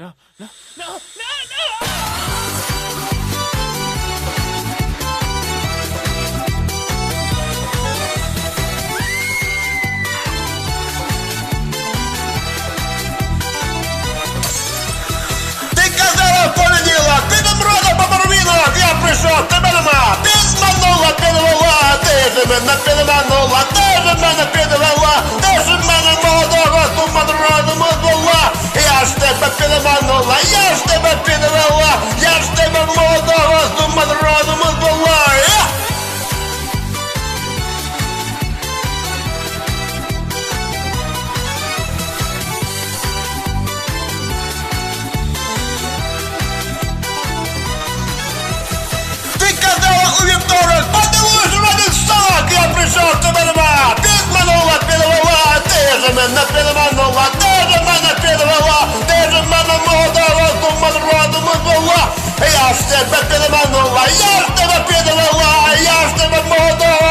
no, no, no, no, no. Ти казала в понеділок, ти нам рада попарвінок, я прийшов, тебе нема, ти зманула, ти не вела, ти ж мене підманула, ти ж мене підвела, ти ж мене Şortu benime Kızman ola beni valla Değerim enne beni ben ola Değerim enne beni valla Değerim enne moda Rastım ben radımız valla Yaştım ben beni ben ola Yaştım ben beni valla Yaştım ben moda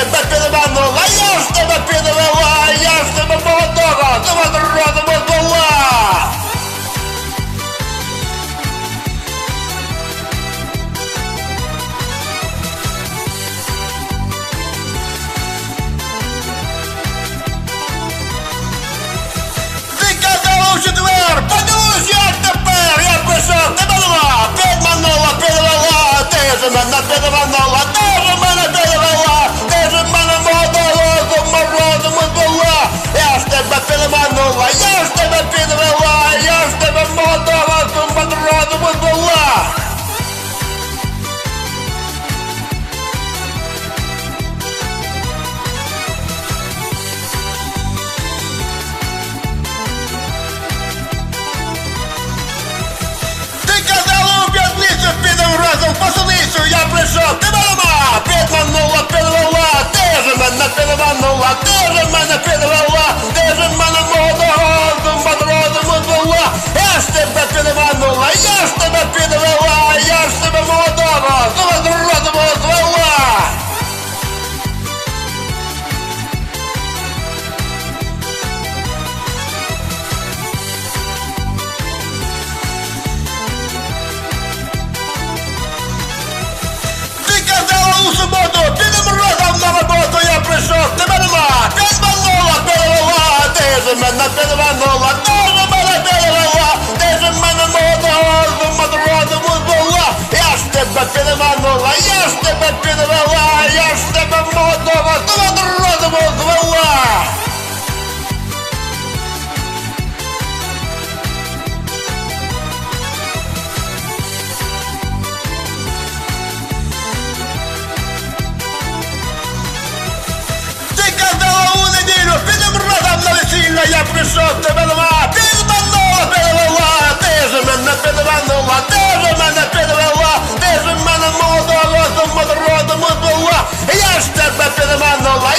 Back Pepe the Bando. Розумію, я прийшов, ти мене підманула, підвела, ти ж мене підвела, ти же мене підвела. anlattığını ben ne anlattım. Та я прийшов тебе дома, ти мене підвела, ти ж мене підвела, ти ж мене підвела, ти ж мене молодого, тому роду звела, я ж тебе підвела,